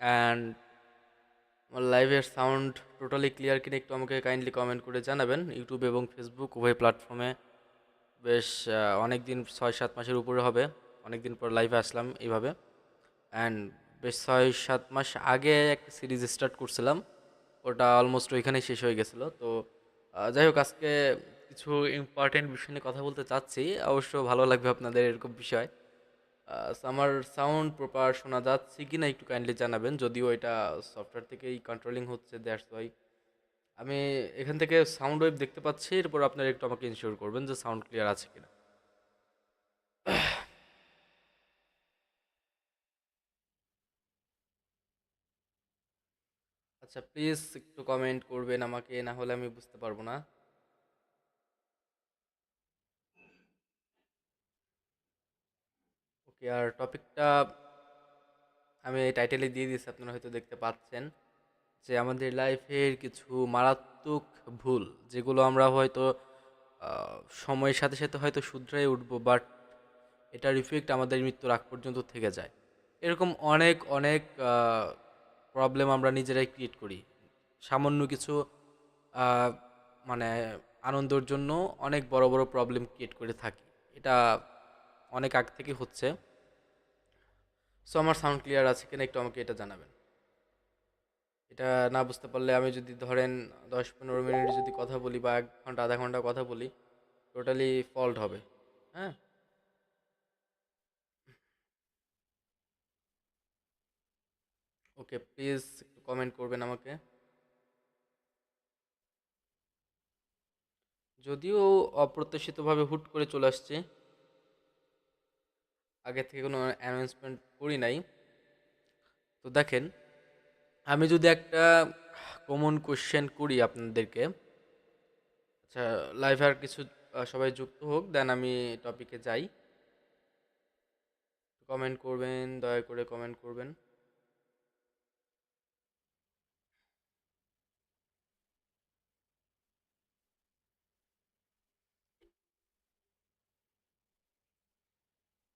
And আমার লাইভের sound totally clear কিনা একটু আমাকে কাইন্ডলি কমেন্ট করে জানাবেন। ইউটিউব এবং ফেসবুক উভয় প্ল্যাটফর্মে বেশ অনেক দিন ছয় সাত মাসের উপরে হবে। অনেক দিন পর লাইভে আসলাম এইভাবে। অ্যান্ড বেশ ছয় সাত মাস আগে একটা সিরিজ স্টার্ট করছিলাম। ওটা অলমোস্ট ওইখানেই শেষ হয়ে গেছিল। তো যাই হোক, আজকে কিছু ইম্পর্টেন্ট বিষয় নিয়ে কথা বলতে চাচ্ছি। অবশ্য ভালো লাগবে আপনাদের এরকম বিষয়। আমার সাউন্ড প্রপার শোনা যাচ্ছে কি না একটু কাইন্ডলি জানাবেন, যদিও এটা সফটওয়্যার থেকেই কন্ট্রোলিং হচ্ছে দ্যাটস ওয়াই আমি এখান থেকে সাউন্ড ওয়েভ দেখতে পাচ্ছি, এরপর আপনারা একটু আমাকে ইনশিওর করবেন যে সাউন্ড ক্লিয়ার আছে কিনা। আচ্ছা প্লিজ একটু কমেন্ট করবেন আমাকে, না হলে আমি বুঝতে পারব না। ওকে, আর টপিকটা আমি টাইটেলে দিয়ে দিয়েছি, আপনারা হয়তো দেখতে পাচ্ছেন যে আমাদের লাইফের কিছু মারাত্মক ভুল, যেগুলো আমরা হয়তো সময়ের সাথে সাথে হয়তো শুধরাই উঠবো বাট এটার ইফেক্ট আমাদের মৃত্যুর আগ পর্যন্ত থেকে যায়। এরকম অনেক অনেক প্রবলেম আমরা নিজেরাই ক্রিয়েট করি। সামান্য কিছু মানে আনন্দের জন্য অনেক বড় বড় প্রবলেম ক্রিয়েট করে থাকি। এটা অনেক আগ থেকে হচ্ছে। সো আমার সাউন্ড ক্লিয়ার আছে কিনা একটু আমাকে এটা জানাবেন। এটা না বুঝতে পারলে আমি যদি ধরেন দশ পনেরো মিনিট যদি কথা বলি বা এক ঘণ্টা, আধা ঘণ্টা কথা বলি টোটালি ফল্ট হবে। হ্যাঁ? ওকে প্লিজ একটু কমেন্ট করবেন আমাকে। যদিও অপ্রত্যাশিতভাবে হুট করে চলে আসছে আগে থেকে কোনো অ্যানাউন্সমেন্ট করি নাই। তো দেখেন, আমি যদি একটা কমন কোশ্চেন করি আপনাদেরকে আচ্ছা লাইভ আর কিছু সবাই যুক্ত হোক দেন আমি টপিকে যাই। কমেন্ট করবেন, দয়া করে কমেন্ট করবেন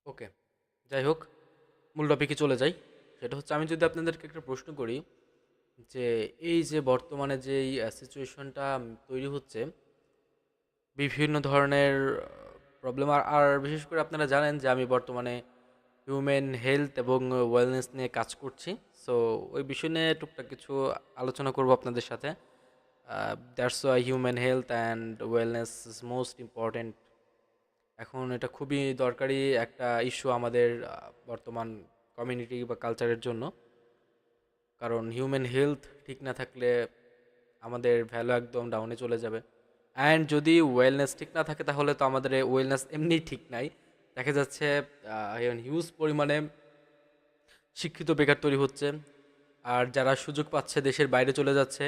ওকে যাই হোক, মূল টপিকে চলে যাই। সেটা হচ্ছে আমি যদি আপনাদেরকে একটা প্রশ্ন করি যে, এই যে বর্তমানে যে এই সিচুয়েশনটা তৈরি হচ্ছে, বিভিন্ন ধরনের প্রবলেম আর আর বিশেষ করে আপনারা জানেন যে আমি বর্তমানে হিউম্যান হেলথ এবং ওয়েলনেস নিয়ে কাজ করছি। সো ওই বিষয় নিয়ে টুকটাক কিছু আলোচনা করব আপনাদের সাথে। That's why human health and wellness is most important এখন এটা খুবই দরকারি একটা ইস্যু আমাদের বর্তমান কমিউনিটি বা কালচারের জন্য। কারণ হিউম্যান হেলথ ঠিক না থাকলে আমাদের ভ্যালু একদম ডাউনে চলে যাবে। অ্যান্ড যদি ওয়েলনেস ঠিক না থাকে তাহলে তো আমাদের ওয়েলনেস এমনি ঠিক নাই। দেখা যাচ্ছে হিউজ পরিমাণে শিক্ষিত বেকার তৈরি হচ্ছে। আর যারা সুযোগ পাচ্ছে দেশের বাইরে চলে যাচ্ছে,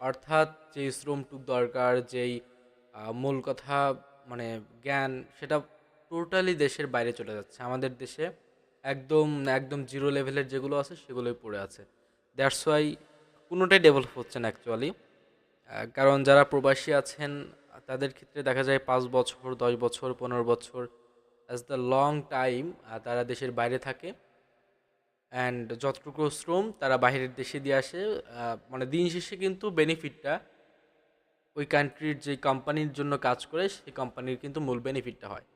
অর্থাৎ যেই শ্রমটুক দরকার, যেই মূল কথা মানে জ্ঞান সেটা টোটালি দেশের বাইরে চলে যাচ্ছে। আমাদের দেশে একদম একদম জিরো লেভেলের যেগুলো আছে সেগুলোই পড়ে আছে। দ্যাটস ওয়াই কোনোটাই ডেভেলপ হচ্ছে না অ্যাকচুয়ালি কারণ যারা প্রবাসী আছেন, তাদের ক্ষেত্রে দেখা যায় পাঁচ বছর, দশ বছর, পনেরো বছর অ্যাজ দ্য লং টাইম তারা দেশের বাইরে থাকে। অ্যান্ড যতটুকু শ্রম তারা বাইরের দেশে দিয়ে আসে। মানে দিন শেষে কিন্তু বেনিফিটটা ওই কান্ট্রির যে কোম্পানির জন্য কাজ করে, সেই কোম্পানির কিন্তু মূল বেনিফিটটা হয়।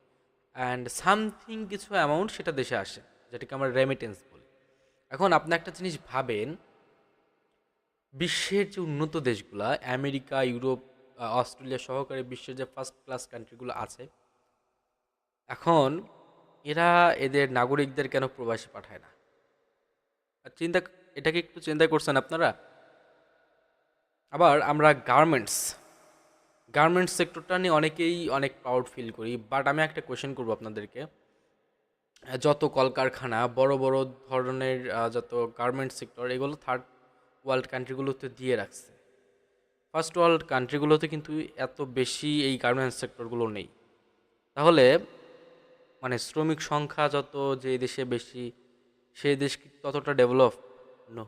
অ্যান্ড সামথিং কিছু অ্যামাউন্ট সেটা দেশে আসে, যেটাকে আমরা রেমিটেন্স বলি। এখন আপনি একটা জিনিস ভাবেন, বিশ্বের যে উন্নত দেশগুলা, আমেরিকা, ইউরোপ অস্ট্রেলিয়া সহকারে বিশ্বের যে ফার্স্ট ক্লাস কান্ট্রিগুলো আছে, এখন এরা এদের নাগরিকদের কেন প্রবাসী পাঠায় না? আর চিন্তা, এটাকে একটু চিন্তা করছেন আপনারা? আবার আমরা গার্মেন্টস গার্মেন্টস সেক্টরটা নিয়ে অনেকেই অনেক প্রাউড ফিল করি বাট আমি একটা কোয়েশ্চেন করব আপনাদেরকে। যত কলকারখানা, বড় বড় ধরনের যত গার্মেন্টস সেক্টর এগুলো থার্ড ওয়ার্ল্ড কান্ট্রিগুলোতে দিয়ে রাখছে। ফার্স্ট ওয়ার্ল্ড কান্ট্রিগুলোতে কিন্তু এত বেশি এই গার্মেন্টস সেক্টরগুলো নেই। তাহলে মানে শ্রমিক সংখ্যা যত যে দেশে বেশি সেই দেশ ততটা ডেভেলপ নো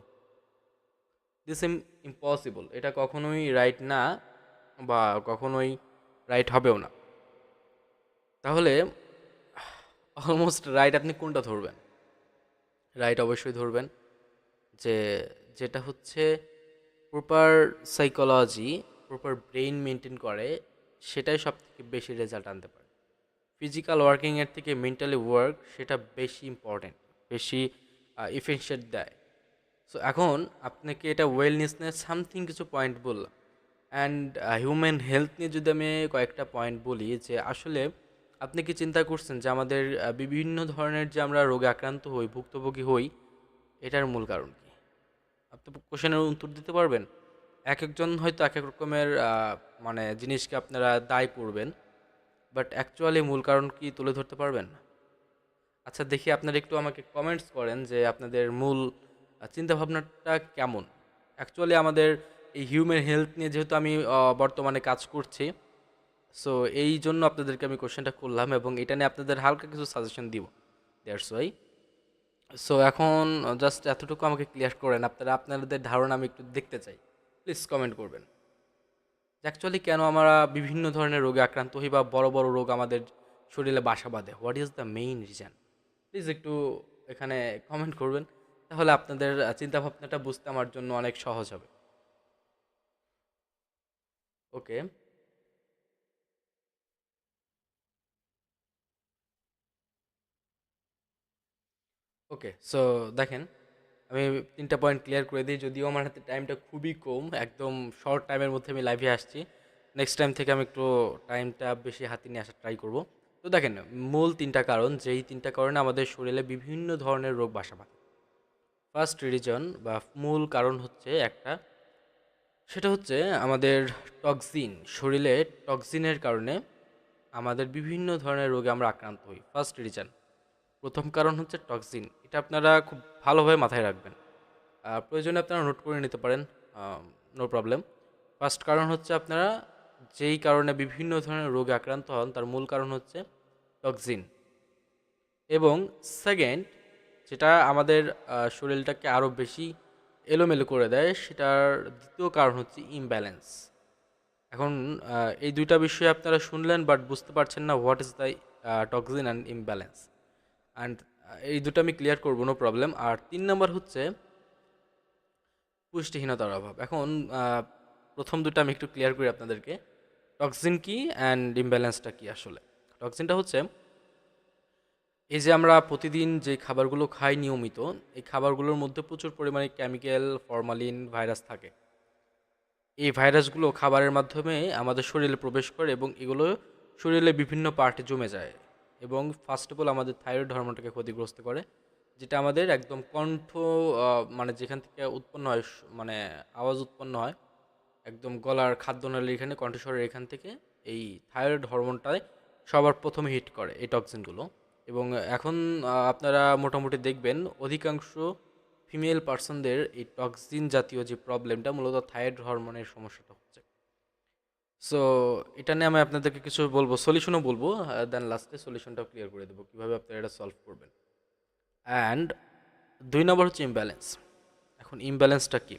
দিস ইম ইম্পসিবল এটা কখনোই রাইট না। বা কখনোই রাইট হবেও না। তাহলে অলমোস্ট রাইট আপনি কোনটা ধরবেন? রাইট অবশ্যই ধরবেন যে যেটা হচ্ছে proper psychology proper brain maintain করে, সেটাই সব থেকে বেশি রেজাল্ট আনতে পারে। ফিজিক্যাল ওয়ার্কিংয়ের থেকে মেন্টালি ওয়ার্ক সেটা বেশি ইম্পর্ট্যান্ট বেশি ইফেন্সিয়েট দেয়। সো এখন আপনাকে এটা ওয়েলনেস নিয়ে সামথিং কিছু পয়েন্ট বললাম। অ্যান্ড হিউম্যান হেলথ নিয়ে যদি আমি কয়েকটা পয়েন্ট বলি যে আসলে আপনি কি চিন্তা করছেন যে আমাদের বিভিন্ন ধরনের যে আমরা রোগে আক্রান্ত হই, ভুক্তভোগী হই, এটার মূল কারণ কি? আপনি কোশ্চেনের উত্তর দিতে পারবেন? এক একজন হয়তো এক এক রকমের মানে জিনিসকে আপনারা দায় করবেন বাট অ্যাকচুয়ালি মূল কারণ কি তুলে ধরতে পারবেন? আচ্ছা দেখি আপনারা একটু আমাকে কমেন্টস করেন যে আপনাদের মূল চিন্তাভাবনাটা কেমন? অ্যাকচুয়ালি আমাদের এই হিউম্যান হেলথ নিয়ে যেহেতু আমি বর্তমানে কাজ করছি সো এই জন্য আপনাদেরকে আমি কোশ্চেনটা করলাম এবং এটা নিয়ে আপনাদের হালকা কিছু সাজেশন দিব। দ্যাটস ওয়াই সো এখন জাস্ট এতটুকু আমাকে ক্লিয়ার করেন, আপনারা, আপনাদের ধারণা আমি একটু দেখতে চাই। প্লিজ কমেন্ট করবেন। অ্যাকচুয়ালি কেন আমরা বিভিন্ন ধরনের রোগে আক্রান্ত হই বা বড় বড় রোগ আমাদের শরীরে বাসা বাঁধে? What is the main reason please একটু এখানে কমেন্ট করবেন, তাহলে আপনাদের চিন্তাভাবনাটা বুঝতে আমার জন্য অনেক সহজ হবে। ওকে। ওকে সো দেখেন, আমি তিনটা পয়েন্ট ক্লিয়ার করে দিই, যদিও আমার হাতে টাইমটা খুবই কম, একদম শর্ট টাইমের মধ্যে আমি লাইভে আসছি। নেক্সট টাইম থেকে আমি একটু টাইমটা বেশি হাতে নিয়ে আসার ট্রাই করব। তো দেখেন, মূল তিনটা কারণ, যেই তিনটা কারণে আমাদের শরীরে বিভিন্ন ধরনের রোগ বাসা বাঁধে। ফার্স্ট রিজন বা মূল কারণ হচ্ছে একটা সেটা হচ্ছে আমাদের টক্সিন শরীরে টক্সিনের কারণে আমাদের বিভিন্ন ধরনের রোগে আমরা আক্রান্ত হই। ফার্স্ট রিজন প্রথম কারণ হচ্ছে টক্সিন এটা আপনারা খুব ভালোভাবে মাথায় রাখবেন। প্রয়োজনে আপনারা নোট করে নিতে পারেন নো প্রবলেম ফার্স্ট কারণ হচ্ছে আপনারা যেই কারণে বিভিন্ন ধরনের রোগে আক্রান্ত হন, তার মূল কারণ হচ্ছে টক্সিন এবং সেকেন্ড যেটা আমাদের শরীরটাকে আরও বেশি এলোমেলো করে দেয়, সেটার দ্বিতীয় কারণ হচ্ছে ইমব্যালেন্স এখন এই দুইটা বিষয়ে আপনারা শুনলেন বাট বুঝতে পারছেন না what is the toxin and imbalance and এই দুটো আমি ক্লিয়ার করব নো প্রবলেম আর তিন নম্বর হচ্ছে পুষ্টিহীনতার অভাব। এখন প্রথম দুটো আমি একটু ক্লিয়ার করি আপনাদেরকে। টক্সিন কি অ্যান্ড ইমব্যালেন্সটা কি আসলে? টক্সিনটা হচ্ছে এই যে আমরা প্রতিদিন যে খাবারগুলো খাই নিয়মিত, এই খাবারগুলোর মধ্যে প্রচুর পরিমাণে কেমিক্যাল ফরমালিন ভাইরাস থাকে। এই ভাইরাসগুলো খাবারের মাধ্যমে আমাদের শরীরে প্রবেশ করে এবং এগুলো শরীরে বিভিন্ন পার্টে জমে যায় এবং ফার্স্ট অফ অল আমাদের থাইরয়েড হরমোনটাকে ক্ষতিগ্রস্ত করে, যেটা আমাদের একদম কণ্ঠ মানে যেখান থেকে উৎপন্ন হয় মানে আওয়াজ উৎপন্ন হয়, একদম গলার খাদ্যনালীর এখানে, কণ্ঠস্বরের এখান থেকে, এই থাইরয়েড হরমোনটায় সবার প্রথমে হিট করে, এই টক্সিনগুলো এবং এখন আপনারা মোটামুটি দেখবেন অধিকাংশ ফিমেল পার্সনদের এই টক্সিন জাতীয় যে প্রবলেমটা মূলত থাইরয়েড হরমোনের সমস্যাটা হচ্ছে। সো এটা নিয়ে আমি আপনাদেরকে কিছু বলব সলিউশনও বলব দেন লাস্টে সলিউশনটাও ক্লিয়ার করে দেবো, কীভাবে আপনারা এটা সলভ করবেন। অ্যান্ড দুই নম্বর হচ্ছে ইমব্যালেন্স এখন ইমব্যালেন্সটা কি?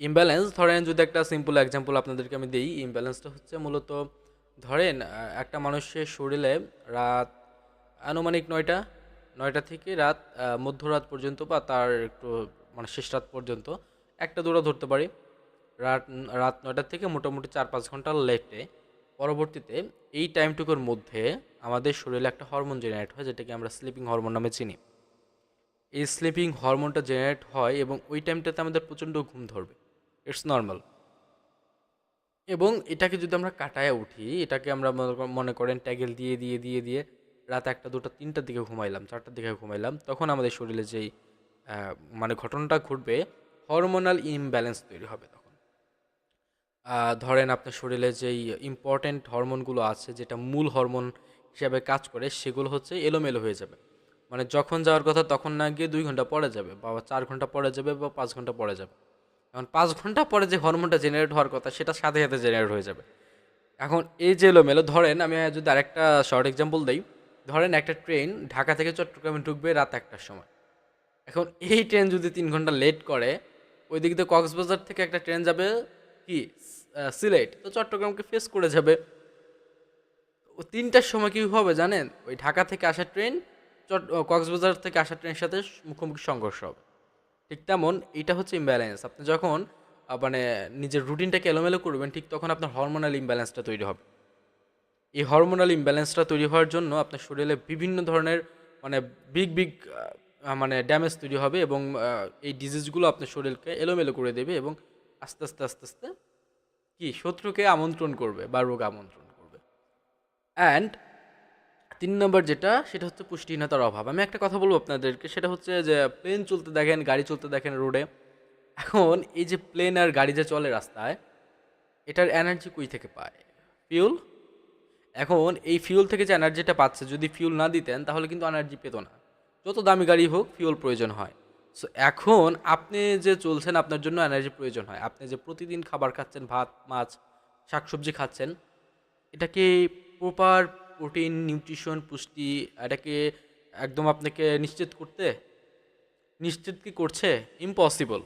ইমব্যালেন্স ধরেন যদি একটা সিম্পল এক্সাম্পল আপনাদেরকে আমি দিই ইমব্যালেন্সটা হচ্ছে মূলত ধরেন একটা মানুষের শরীরে রাত আনুমানিক নয়টা নয়টা থেকে রাত মধ্যরাত পর্যন্ত বা তার একটু মানে শেষ রাত পর্যন্ত একটা দৌড়া ধরতে পারি। রাত রাত নয়টা থেকে মোটামুটি চার পাঁচ ঘণ্টা লেটে। পরবর্তীতে এই টাইমটুকুর মধ্যে আমাদের শরীরে একটা হরমোন জেনারেট হয়, যেটাকে আমরা স্লিপিং হরমোন নামে চিনি। এই স্লিপিং হরমোনটা জেনারেট হয় এবং ওই টাইমটাতে আমাদের প্রচণ্ড ঘুম ধরবে। It's normal. এবং এটাকে যদি আমরা কাটায় উঠি, এটাকে আমরা মনে করেন ট্যাগেল দিয়ে দিয়ে দিয়ে দিয়ে রাত একটা, দুটো, তিনটার দিকে ঘুমাইলাম, চারটার দিকে ঘুমাইলাম, তখন আমাদের শরীরে যেই মানে ঘটনাটা ঘটবে হরমোনাল ইমব্যালেন্স তৈরি হবে তখন। ধরেন আপনার শরীরে যেই ইম্পর্ট্যান্ট হরমোনগুলো আছে, যেটা মূল হরমোন হিসাবে কাজ করে, সেগুলো হচ্ছে এলোমেলো হয়ে যাবে। মানে যখন যাওয়ার কথা তখন না গিয়ে দুই ঘণ্টা পরে যাবে, বা চার ঘণ্টা পরে যাবে, বা পাঁচ ঘণ্টা পরে যাবে। এখন পাঁচ ঘণ্টা পরে যে হরমোনটা জেনারেট হওয়ার কথা, সেটা সাথে সাথে জেনারেট হয়ে যাবে। এখন এই যে এলোমেলো, ধরেন আমি যদি আরেকটা শর্ট এক্সাম্পল দিই, ধরেন একটা ট্রেন ঢাকা থেকে চট্টগ্রামে ঢুকবে রাত একটার সময়। এখন এই ট্রেন যদি তিন ঘণ্টা লেট করে ওই দিক দিয়ে কক্সবাজার থেকে একটা ট্রেন যাবে কি? সিলেট। তো চট্টগ্রামকে ফেস করে যাবে। ও তিনটার সময় কী হবে জানেন? ওই ঢাকা থেকে আসা ট্রেন চট কক্সবাজার থেকে আসা ট্রেনের সাথে মুখোমুখি সংঘর্ষ হবে। ঠিক তেমন এটা হচ্ছে ইমব্যালেন্স আপনি যখন মানে নিজের রুটিনটাকে এলোমেলো করবেন, ঠিক তখন আপনার হরমোনাল ইমব্যালেন্সটা তৈরি হবে। এই হরমোনাল ইমব্যালেন্সটা তৈরি হওয়ার জন্য আপনার শরীরে বিভিন্ন ধরনের মানে বিগ বিগ মানে ড্যামেজ তৈরি হবে এবং এই ডিজিজগুলো আপনার শরীরকে এলোমেলো করে দেবে এবং আস্তে আস্তে আস্তে আস্তে কি শত্রুকে আমন্ত্রণ করবে বা রোগ আমন্ত্রণ করবে। অ্যান্ড তিন নম্বর যেটা, সেটা হচ্ছে পুষ্টিহীনতার অভাব। আমি একটা কথা বলব আপনাদেরকে, সেটা হচ্ছে যে প্লেন চলতে দেখেন, গাড়ি চলতে দেখেন রোডে এখন এই যে প্লেন আর গাড়ি যে চলে রাস্তায়, এটার এনার্জি কই থেকে পায়? ফিউল এখন এই ফিউল থেকে যে এনার্জিটা পাচ্ছে, যদি ফিউল না দিতেন, তাহলে কিন্তু এনার্জি পেত না। যত দামি গাড়ি হোক ফিউল প্রয়োজন হয়। সো এখন আপনি যে চলছেন, আপনার জন্য এনার্জি প্রয়োজন হয়। আপনি যে প্রতিদিন খাবার খাচ্ছেন, ভাত, মাছ, শাকসবজি খাচ্ছেন, এটাকে প্রপার প্রোটিন নিউট্রিশন পুষ্টি, এটাকে একদম আপনাকে নিশ্চিত করতে, নিশ্চিত কি করছে? ইম্পসিবল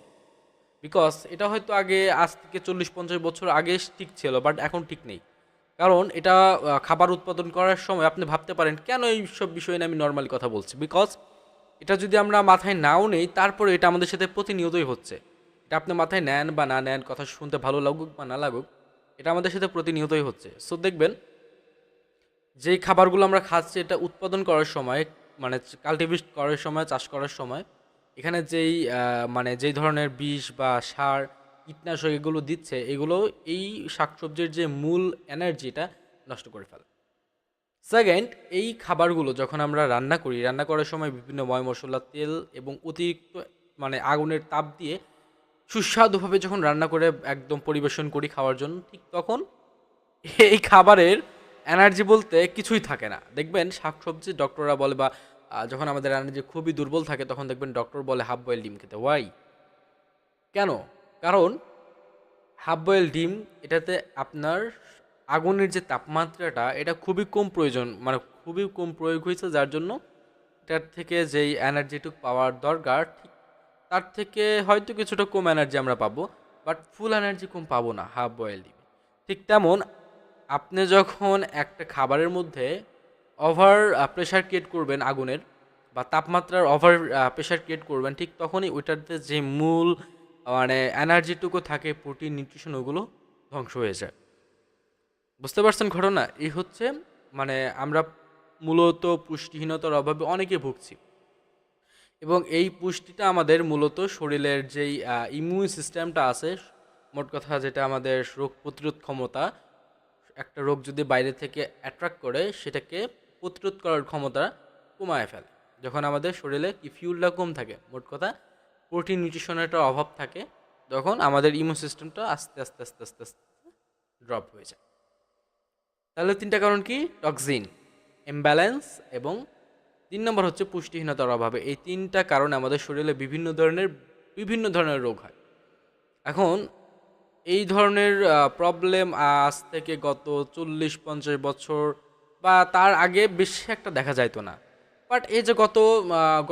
বিকজ এটা হয়তো আগে, আজ থেকে চল্লিশ, পঞ্চাশ বছর আগে ঠিক ছিল বাট এখন ঠিক নেই। কারণ এটা খাবার উৎপাদন করার সময় আপনি ভাবতে পারেন, কেন এই সব বিষয় নিয়ে আমি নর্মালি কথা বলছি? বিকজ এটা যদি আমরা মাথায় নাও নেই, তারপরে এটা আমাদের সাথে প্রতিনিয়তই হচ্ছে। এটা আপনি মাথায় নেন বা না নেন, কথা শুনতে ভালো লাগুক বা না লাগুক, এটা আমাদের সাথে প্রতিনিয়তই হচ্ছে। সো দেখবেন যেই খাবারগুলো আমরা খাচ্ছি, এটা উৎপাদন করার সময় মানে কাল্টিভেট করার সময়, চাষ করার সময়, এখানে যেই মানে যেই ধরনের বিষ বা সার, কীটনাশক এগুলো দিচ্ছে, এগুলো এই শাকসবজির যে মূল এনার্জিটা নষ্ট করে ফেলে। সেকেন্ড এই খাবারগুলো যখন আমরা রান্না করি, রান্না করার সময় বিভিন্ন ময় মশলা, তেল এবং অতিরিক্ত মানে আগুনের তাপ দিয়ে সুস্বাদুভাবে যখন রান্না করে, একদম পরিবেশন করি খাওয়ার জন্য, ঠিক তখন এই খাবারের এনার্জি বলতে কিছুই থাকে না। দেখবেন শাকসবজি ডক্টররা বলে বা যখন আমাদের এনার্জি খুবই দুর্বল থাকে তখন দেখবেন ডক্টর বলে হাফ বয়েল ডিম খেতে। ওয়াই কেন? কারণ হাফ বয়েল ডিম এটাতে আপনার আগুনের যে তাপমাত্রাটা এটা খুবই কম প্রয়োজন মানে খুবই কম প্রয়োগ হয়েছে যার জন্য এটার থেকে যেই এনার্জিটুক পাওয়ার দরকার, ঠিক তার থেকে হয়তো কিছুটা কম এনার্জি আমরা পাবো, বাট ফুল এনার্জি কম পাবো না হাফ বয়েল ডিম। ঠিক তেমন আপনি যখন একটা খাবারের মধ্যে ওভার প্রেশার ক্রিয়েট করবেন আগুনের বা তাপমাত্রার ওভার প্রেশার ক্রিয়েট করবেন, ঠিক তখনই ওইটাতে যে মূল মানে এনার্জিটুকু থাকে প্রোটিন নিউট্রিশন ওগুলো ধ্বংস হয়ে যায়। বুঝতে পারছেন ঘটনা? এই হচ্ছে মানে আমরা মূলত পুষ্টিহীনতার অভাবে অনেকে ভুগছি। এবং এই পুষ্টিটা আমাদের মূলত শরীরের যেই ইমিউন সিস্টেমটা আছে, মোট কথা যেটা আমাদের রোগ প্রতিরোধ ক্ষমতা একটা রোগ যদি বাইরে থেকে অ্যাট্রাক্ট করে, সেটাকে প্রতিরোধ করার ক্ষমতা কমায় ফেলে। যখন আমাদের শরীরে কি ফিউলটা কম থাকে, মোট কথা প্রোটিন নিউট্রিশনের অভাব থাকে, তখন আমাদের ইমিউন সিস্টেমটা আস্তে আস্তে আস্তে আস্তে আস্তে ড্রপ হয়ে যায়। তাহলে তিনটা কারণ কি? টক্সিন ইমব্যালেন্স এবং তিন নম্বর হচ্ছে পুষ্টিহীনতার অভাবে। এই তিনটা কারণে আমাদের শরীরে বিভিন্ন ধরনের বিভিন্ন ধরনের রোগ হয়। এখন এই ধরনের প্রবলেম আজ থেকে গত চল্লিশ, পঞ্চাশ বছর বা তার আগে বেশি একটা দেখা যাইতো না। বাট এই যে গত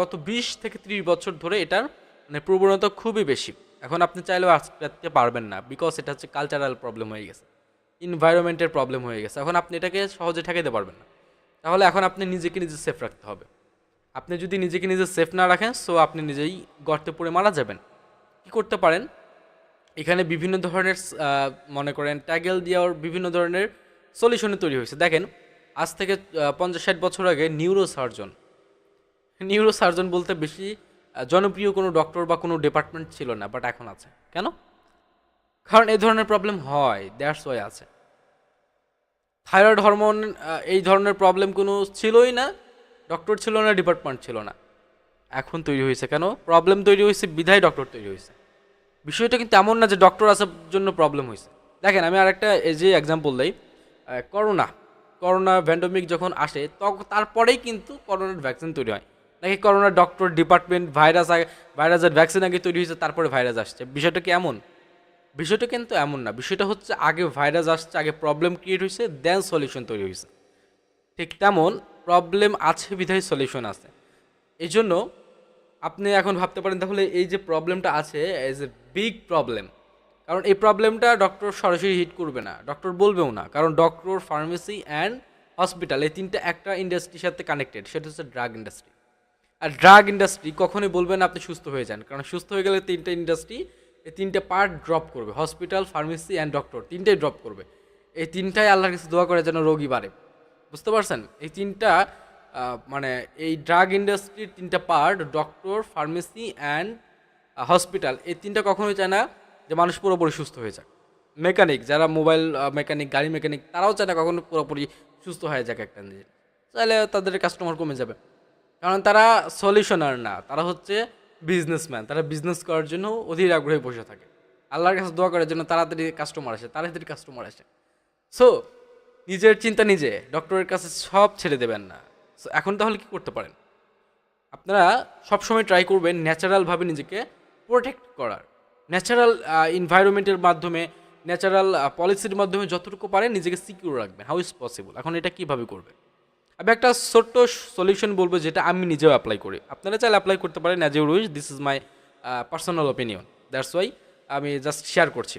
গত বিশ থেকে ত্রিশ বছর ধরে এটার মানে প্রবণতা খুবই বেশি। এখন আপনি চাইলেও আজকে পারবেন না বিকজ এটা হচ্ছে কালচারাল প্রবলেম হয়ে গেছে। ইনভায়রনমেন্টের প্রবলেম হয়ে গেছে। এখন আপনি এটাকে সহজে ঠেকাইতে পারবেন না। তাহলে এখন আপনি নিজেকে নিজে সেফ রাখতে হবে। আপনি যদি নিজেকে নিজে সেফ না রাখেন সো আপনি নিজেই গর্তে পড়ে মারা যাবেন। কি করতে পারেন? এখানে বিভিন্ন ধরনের মনে করেন, ট্যাগেল দেওয়ার বিভিন্ন ধরনের সলিউশনে তৈরি হয়েছে। দেখেন, আজ থেকে পঞ্চাশ ষাট বছর আগে নিউরো সার্জন নিউরো সার্জন বলতে বেশি জনপ্রিয় কোনো ডক্টর বা কোনো ডিপার্টমেন্ট ছিল না, বাট এখন আছে। কেন? কারণ এই ধরনের প্রবলেম হয়, দ্যাটস ওয়াই আছে। থাইরয়েড হরমোন এই ধরনের প্রবলেম কোনো ছিলই না, ডক্টর ছিল না, ডিপার্টমেন্ট ছিল না। এখন তৈরি হয়েছে কেন? প্রবলেম তৈরি হয়েছে, বিধায় ডক্টর তৈরি হয়েছে। বিষয়টা কিন্তু এমন না যে ডক্টর আসার জন্য প্রবলেম হয়েছে দেখেন, আমি আরেকটা এই যে এক্সাম্পল দিই করোনা করোনা ভ্যান্ডমিক যখন আসে তখন তারপরেই কিন্তু করোনার ভ্যাকসিন তৈরি হয়। নাকি করোনার ডক্টর ডিপার্টমেন্ট ভাইরাস আগে ভাইরাসের ভ্যাকসিন আগে তৈরি হয়েছে, তারপরে ভাইরাস আসছে। বিষয়টা কি এমন? বিষয়টা কিন্তু এমন না। বিষয়টা হচ্ছে আগে ভাইরাস আসছে, আগে প্রবলেম ক্রিয়েট হয়েছে দেন সলিউশন তৈরি হয়েছে ঠিক তেমন প্রবলেম আছে, বিধায় সলিউশন আছে। এই জন্য আপনি এখন ভাবতে পারেন, তাহলে এই যে প্রবলেমটা আছে এজ এ বিগ প্রবলেম কারণ এই প্রবলেমটা ডক্টর সরাসরি হিট করবে না ডক্টর বলবেও না। কারণ ডক্টর ফার্মেসি অ্যান্ড হসপিটাল এই তিনটা একটা ইন্ডাস্ট্রির সাথে কানেক্টেড সেটা হচ্ছে ড্রাগ ইন্ডাস্ট্রি আর ড্রাগ ইন্ডাস্ট্রি কখনোই বলবেন আপনি সুস্থ হয়ে যান, কারণ সুস্থ হয়ে গেলে তিনটা ইন্ডাস্ট্রি এই তিনটে পার্ট ড্রপ করবে। হসপিটাল ফার্মেসি অ্যান্ড ডক্টর তিনটেই ড্রপ করবে। এই তিনটাই আল্লাহর কাছে দোয়া করে যেন রোগী বাড়ে। বুঝতে পারছেন? এই তিনটা মানে এই ড্রাগ ইন্ডাস্ট্রির তিনটা part doctor pharmacy and hospital এই তিনটা কখনোই চায় না যে মানুষ পুরোপুরি সুস্থ হয়ে যাক। মেকানিক যারা মোবাইল মেকানিক গাড়ি মেকানিক তারাও চায় না কখনো পুরোপুরি সুস্থ হয়ে যাক একটা নিজে। চাইলে তাদের কাস্টমার কমে যাবে। কারণ তারা সলিউশনার না, তারা হচ্ছে বিজনেসম্যান তারা বিজনেস করার জন্য অধীর আগ্রহে বসে থাকে। আল্লাহর কাছে দোয়া করার জন্য তাড়াতাড়ি কাস্টমার আসে, তাড়াতাড়ি কাস্টমার আসে। সো নিজের চিন্তা নিজে ডক্টরের কাছে সব ছেড়ে দেবেন না। এখন তাহলে কি করতে পারেন? আপনারা সবসময় ট্রাই করবেন ন্যাচারালভাবে নিজেকে প্রোটেক্ট করার। ন্যাচারাল এনভায়রনমেন্টের মাধ্যমে ন্যাচারাল পলিসির মাধ্যমে যতটুকু পারেন নিজেকে সিকিউর রাখবেন। হাউ ইজ পসিবল এখন এটা কীভাবে করবেন? আমি একটা ছোট্ট সলিউশন বলব যেটা আমি নিজেও অ্যাপ্লাই করি। আপনারা চাইলে অ্যাপ্লাই করতে পারেন as you wish this is my personal opinion that's why আমি জাস্ট শেয়ার করছি।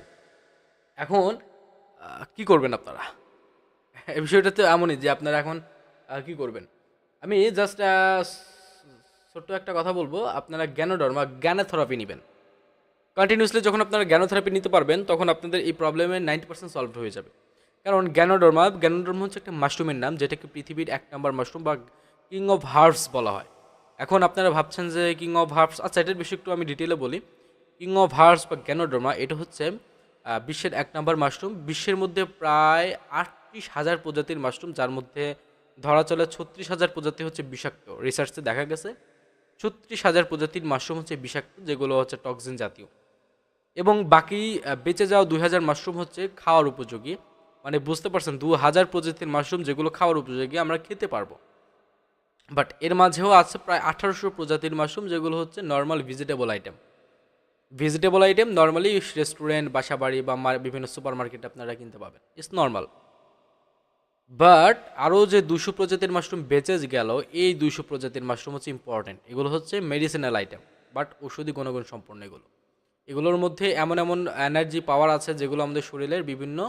এখন কি করবেন আপনারা? এই বিষয়টা তো এমনই যে আপনারা এখন কি করবেন? আমি জাস্ট ছোট্ট একটা কথা বলব। আপনারা জ্ঞানোডর বা জ্ঞানোথেরাপি নেবেন। কন্টিনিউসলি যখন আপনারা জ্ঞানোথেরাপি নিতে পারবেন, তখন আপনাদের এই প্রবলেমের নাইনটি পার্সেন্ট সলভ হয়ে যাবে। কারণ জ্ঞানোডর্মা জ্ঞানোডর্মা হচ্ছে একটা মাশরুমের নাম, যেটাকে পৃথিবীর এক নম্বর মাশরুম বা কিং অফ হার্বস বলা হয়। এখন আপনারা ভাবছেন যে কিং অফ হার্বস আচ্ছা এটার বিষয়ে একটু আমি ডিটেলে বলি। কিং অফ হার্বস বা জ্ঞানোডর্মা এটা হচ্ছে বিশ্বের এক নম্বর মাশরুম বিশ্বের মধ্যে প্রায় আটত্রিশ হাজার প্রজাতির মাশরুম যার মধ্যে ধরা চলে ছত্রিশ হাজার প্রজাতি হচ্ছে বিষাক্ত। রিসার্চে দেখা গেছে, ছত্রিশ হাজার প্রজাতির মাশরুম হচ্ছে বিষাক্ত, যেগুলো হচ্ছে টক্সিন জাতীয়। এবং বাকি বেঁচে যাওয়া দুই হাজার মাশরুম হচ্ছে খাওয়ার উপযোগী। মানে বুঝতে পারছেন দু হাজার প্রজাতির মাশরুম যেগুলো খাওয়ার উপযোগী আমরা খেতে পারব। বাট এর মাঝেও আছে প্রায় আঠারোশো প্রজাতির মাশরুম যেগুলো হচ্ছে normal vegetable item vegetable item normally restaurant বাসাবাড়ি বা বিভিন্ন সুপার মার্কেটে আপনারা কিনতে পাবেন। ইটস নর্মাল বাট আরও যে দুশো প্রজাতির মাশরুম বেঁচে গেল, এই দুশো প্রজাতির মাশরুম হচ্ছে ইম্পর্টেন্ট এগুলো হচ্ছে মেডিসিনাল আইটেম বাট ওষুধি গুণগুণ সম্পন্ন এগুলো। এগুলোর মধ্যে এমন এমন এনার্জি পাওয়ার আছে যেগুলো আমাদের শরীরের বিভিন্ন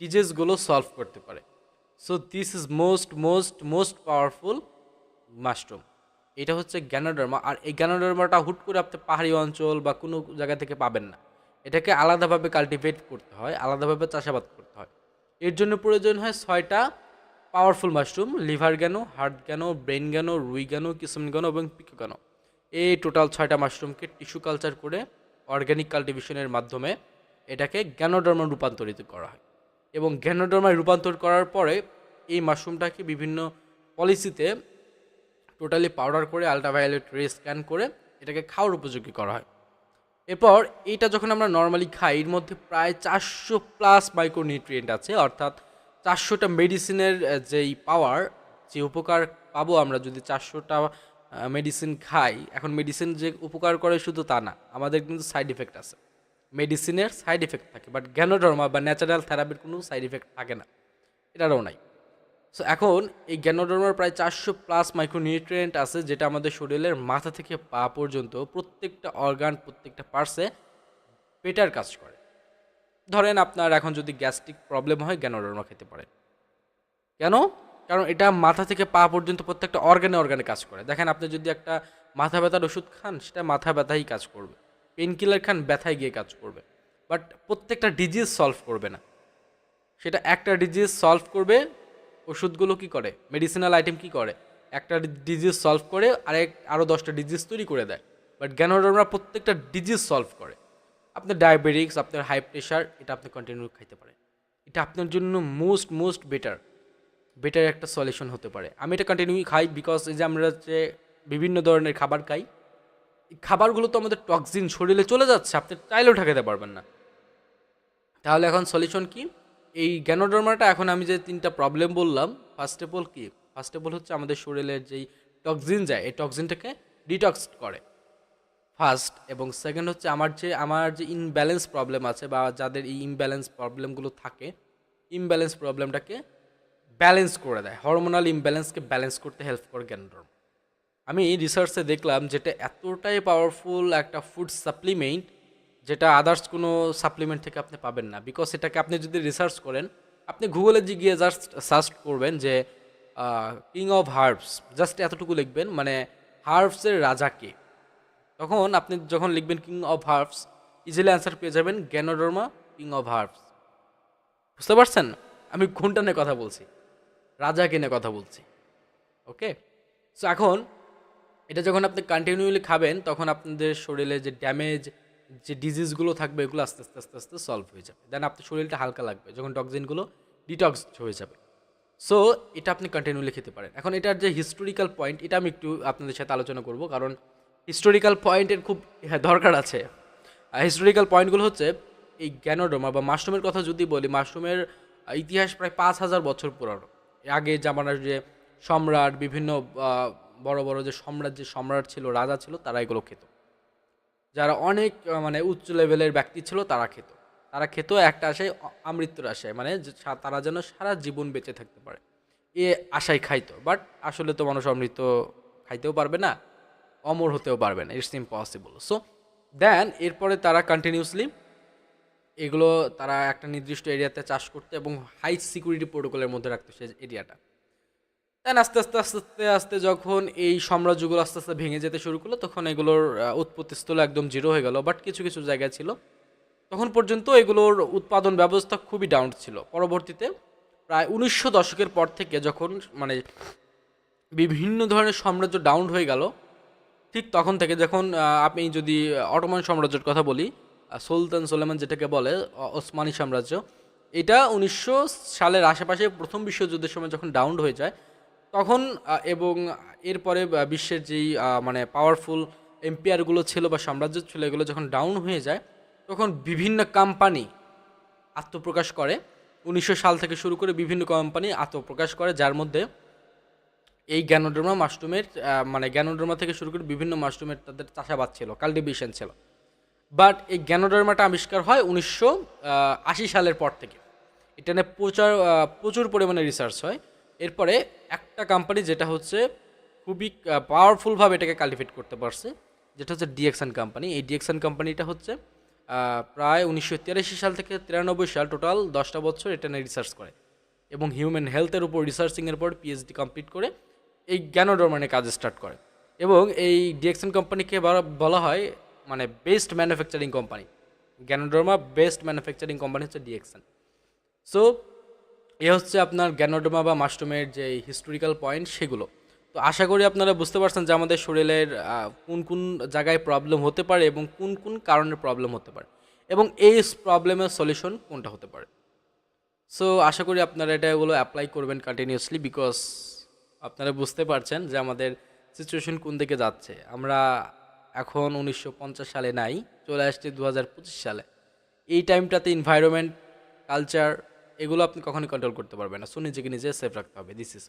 ডিজিজগুলো সলভ করতে পারে। So this is most most most powerful mushroom. এটা হচ্ছে জ্ঞানোডার্মা, আর এই জ্ঞানোডার্মাটা হুট করে আপনি পাহাড়ি অঞ্চল বা কোনো জায়গা থেকে পাবেন না। এটাকে আলাদাভাবে কাল্টিভেট করতে হয়, আলাদাভাবে চাষাবাদ করতে হয়। এর জন্য প্রয়োজন হয় ছয়টা পাওয়ারফুল মাশরুম লিভার জ্ঞান হার্ট জ্ঞান ব্রেন জ্ঞান, রুই জ্ঞান, কিসম জ্ঞান এবং পিকো জ্ঞান। এই টোটাল ছয়টা মাশরুমকে টিস্যু কালচার করে অর্গ্যানিক কাল্টিভেশনের মাধ্যমে এটাকে জ্ঞানোডার্মা রূপান্তরিত করা হয়। এবং জ্ঞানোডার্মায় রূপান্তর করার পরে এই মাশরুমটাকে বিভিন্ন পলিসিতে টোটালি পাউডার করে আলট্রাভায়োলেট রে স্ক্যান করে এটাকে খাওয়ার উপযোগী করা হয়। এরপর এটা যখন আমরা নর্মালি খাই, এর মধ্যে প্রায় চারশো প্লাস মাইক্রোনিউট্রিয়েন্ট আছে, অর্থাৎ চারশোটা মেডিসিনের যেই পাওয়ার যে উপকার পাবো আমরা যদি চারশোটা মেডিসিন খাই। এখন মেডিসিন যে উপকার করে শুধু তা না, আমাদের কিন্তু সাইড ইফেক্ট আছে। মেডিসিনের সাইড ইফেক্ট থাকে বাট জ্ঞানোডর্মা বা ন্যাচারাল থেরাপির কোনো সাইড ইফেক্ট থাকে না। এটারও নাই। সো এখন এই জ্ঞানোডর্মার প্রায় চারশো প্লাস মাইক্রোনিউট্রিয়েন্ট আছে যেটা আমাদের শরীরের মাথা থেকে পা পর্যন্ত প্রত্যেকটা অর্গান প্রত্যেকটা পার্সে বেটার কাজ করে। ধরেন আপনার এখন যদি গ্যাস্ট্রিক প্রবলেম হয় জ্ঞানোডর্মা খেতে পারেন। কেন? কারণ এটা মাথা থেকে পা পর্যন্ত প্রত্যেকটা অর্গানে অর্গানে কাজ করে। দেখেন আপনি যদি একটা মাথা ব্যথার ওষুধ খান, সেটা মাথা ব্যথাই কাজ করবে। পেন কিলার খান ব্যথায় গিয়ে কাজ করবে। বাট প্রত্যেকটা ডিজিজ সলভ করবে না। সেটা একটা ডিজিজ সলভ করবে ওষুধগুলো কি করে? মেডিসিনাল আইটেম কি করে? একটা ডিজিজ সলভ করে, আরেক আরও দশটা ডিজিজ তৈরি করে দেয়। বাট জ্ঞানোডর্মা প্রত্যেকটা ডিজিজ সলভ করে। আপনার ডায়াবেটিক্স আপনার হাই প্রেশার এটা আপনি কন্টিনিউ খাইতে পারেন। এটা আপনার জন্য মোস্ট মোস্ট বেটার বেটার একটা সলিউশন হতে পারে। আমি এটা কন্টিনিউ খাই বিকজ এই যে আমরা যে বিভিন্ন ধরনের খাবার খাই, এই খাবারগুলো তো আমাদের টক্সিন শরীরে চলে যাচ্ছে, আপনি চাইলেও ঠেকাতে পারবেন না। তাহলে এখন সলিউশন কি? এই জ্ঞানোডর্মাটা এখন আমি যে তিনটা প্রবলেম বললাম ফার্স্ট অফ অল কি? ফার্স্ট অফ অল হচ্ছে আমাদের শরীরের যেই টক্সিন যায়, এই টক্সিনটাকে ডিটক্স করে। ফার্স্ট এবং সেকেন্ড হচ্ছে আমার যে আমার যে ইনব্যালেন্স প্রবলেম আছে বা যাদের এই ইমব্যালেন্স প্রবলেমগুলো থাকে ইমব্যালেন্স প্রবলেমটাকে ব্যালেন্স করে দেয়। হরমোনাল ইমব্যালেন্সকে ব্যালেন্স করতে হেল্প করে জ্ঞানোডর্ম আমি রিসার্চে দেখলাম যেটা এতটাই পাওয়ারফুল একটা ফুড সাপ্লিমেন্ট যেটা আদার্স কোনো সাপ্লিমেন্ট থেকে আপনি পাবেন না। বিকজ এটাকে আপনি যদি রিসার্চ করেন, আপনি গুগলে গিয়ে জাস্ট সার্চ করবেন যে কিং অফ হার্বস জাস্ট এতটুকু লিখবেন মানে হার্বসের রাজা কে? তখন আপনি যখন লিখবেন king of herbs easily answer পেয়ে যাবেন গ্যানোডর্মা কিং অফ হার্বস বুঝতে পারছেন? আমি কোনটা নিয়ে কথা বলছি? রাজাকে নিয়ে কথা বলছি? ওকে? সো এখন, এটা যখন আপনি কন্টিনিউলি খাবেন, তখন আপনাদের শরীরে যে ড্যামেজ যে ডিজিজগুলো থাকবে এগুলো আস্তে আস্তে আস্তে আস্তে সলভ হয়ে যাবে। দেন আপনার শরীরটা হালকা লাগবে যখন টক্সিনগুলো ডিটক্স হয়ে যাবে। সো এটা আপনি কন্টিনিউলি খেতে পারেন। এখন এটার যে হিস্টোরিক্যাল পয়েন্ট এটা আমি একটু আপনাদের সাথে আলোচনা করব কারণ হিস্টোরিক্যাল পয়েন্টের খুব হ্যাঁ, দরকার আছে। হিস্টোরিক্যাল পয়েন্টগুলো হচ্ছে এই গ্যানোডোমা বা মাশরুমের কথা যদি বলি মাশরুমের ইতিহাস প্রায় পাঁচ হাজার বছর পুরানো। আগে জামানার যে সম্রাট বিভিন্ন বড় বড় যে সম্রাট যে সম্রাট ছিল রাজা ছিল তারা এগুলো খেত। যারা অনেক মানে উচ্চ লেভেলের ব্যক্তি ছিল, তারা খেত। তারা খেত একটা আশায় আমৃত্যুর আশায় মানে সা- তারা যেন সারা জীবন বেঁচে থাকতে পারে। এ আশায় খাইতো বাট আসলে তো মানুষ অমৃত খাইতেও পারবে না, অমর হতেও পারবে না ইটস ইম্পসিবল সো দেন এরপরে তারা কন্টিনিউসলি এগুলো তারা একটা নির্দিষ্ট এরিয়াতে চাষ করতে এবং হাই সিকিউরিটি প্রোটোকলের মধ্যে রাখতো সেই এরিয়াটা দেন আস্তে আস্তে আস্তে আস্তে আস্তে যখন এই সাম্রাজ্যগুলো আস্তে আস্তে ভেঙে যেতে শুরু করল, তখন এগুলোর উৎপত্তিস্থল একদম জিরো হয়ে গেল। বাট কিছু কিছু জায়গায় ছিল। তখন পর্যন্ত এগুলোর উৎপাদন ব্যবস্থা খুবই ডাউন ছিল। পরবর্তীতে প্রায় উনিশশো দশকের পর থেকে যখন মানে বিভিন্ন ধরনের সাম্রাজ্য ডাউন হয়ে গেল, ঠিক তখন থেকে যখন আপনি যদি অটোমান সাম্রাজ্যের কথা বলি সুলতান সোলেমান যেটাকে বলে ওসমানী সাম্রাজ্য, এটা উনিশশো সালের আশেপাশে প্রথম বিশ্বযুদ্ধের সময় যখন ডাউন হয়ে যায় তখন এবং এরপরে বিশ্বের যেই মানে পাওয়ারফুল এম্পায়ারগুলো ছিল বা সাম্রাজ্য ছিল, এগুলো যখন ডাউন হয়ে যায়, তখন বিভিন্ন কোম্পানি আত্মপ্রকাশ করে। উনিশশো সাল থেকে শুরু করে বিভিন্ন কোম্পানি আত্মপ্রকাশ করে, যার মধ্যে এই গ্যানোড্রোমা মাশরুমের মানে গ্যানোড্রোমা থেকে শুরু করে বিভিন্ন মাশরুমের তাদের চাষাবাদ ছিল কাল্টিভেশন ছিল। বাট এই গ্যানোড্রোমাটা আবিষ্কার হয় উনিশশো আশি সালের পর থেকে। এটা নিয়ে প্রচার প্রচুর পরিমাণে রিসার্চ হয়। এরপরে একটা কোম্পানি যেটা হচ্ছে খুবই পাওয়ারফুলভাবে এটাকে কাল্টিভেট করতে পারছে, যেটা হচ্ছে ডিএক্সন কোম্পানি এই ডিএক্সন কোম্পানিটা হচ্ছে প্রায় উনিশশো তিরাশি সাল থেকে তিরানব্বই সাল টোটাল দশটা বছর এটা নিয়ে রিসার্চ করে এবং হিউম্যান হেলথের উপর রিসার্চিংয়ের পর পিএইচডি কমপ্লিট করে এই জ্ঞানোডরমানে কাজ স্টার্ট করে। এবং এই ডিএক্সন কোম্পানিকে বলা- বলা হয় মানে best manufacturing company ganoderma best manufacturing company হচ্ছে ডিএক্সন সো এ হচ্ছে আপনার গ্যানোডোমা বা মাশরুমের যে হিস্টোরিক্যাল পয়েন্ট সেগুলো। তো আশা করি আপনারা বুঝতে পারছেন যে আমাদের শরীরের কোন কোন জায়গায় প্রবলেম হতে পারে এবং কোন কোন কারণে প্রবলেম হতে পারে এবং এই প্রবলেমের সলিউশন কোনটা হতে পারে। সো আশা করি আপনারা এটা এগুলো অ্যাপ্লাই করবেন কন্টিনিউয়াসলি বিকজ আপনারা বুঝতে পারছেন যে আমাদের সিচুয়েশন কোন দিকে যাচ্ছে। আমরা এখন উনিশশো পঞ্চাশ সালে নাই, চলে আসছি দু হাজার পঁচিশ সালে। এই টাইমটাতে এনভায়রনমেন্ট কালচার এগুলো আপনি কখনোই কন্ট্রোল করতে পারবেন না। সো নিজেকে নিজে সেফ রাখতে হবে দিস ইজ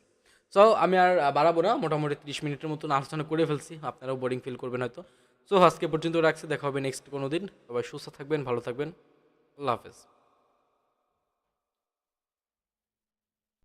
সো আমি আর বাড়াবো না, মোটামুটি তিরিশ মিনিটের মতন আলোচনা করে ফেলছি, আপনারাও বোরিং ফিল করবেন হয়তো। সো আজকে পর্যন্ত রাখছি, দেখা হবে নেক্সট কোনো দিন। সবাই সুস্থ থাকবেন, ভালো থাকবেন। আল্লাহ হাফেজ।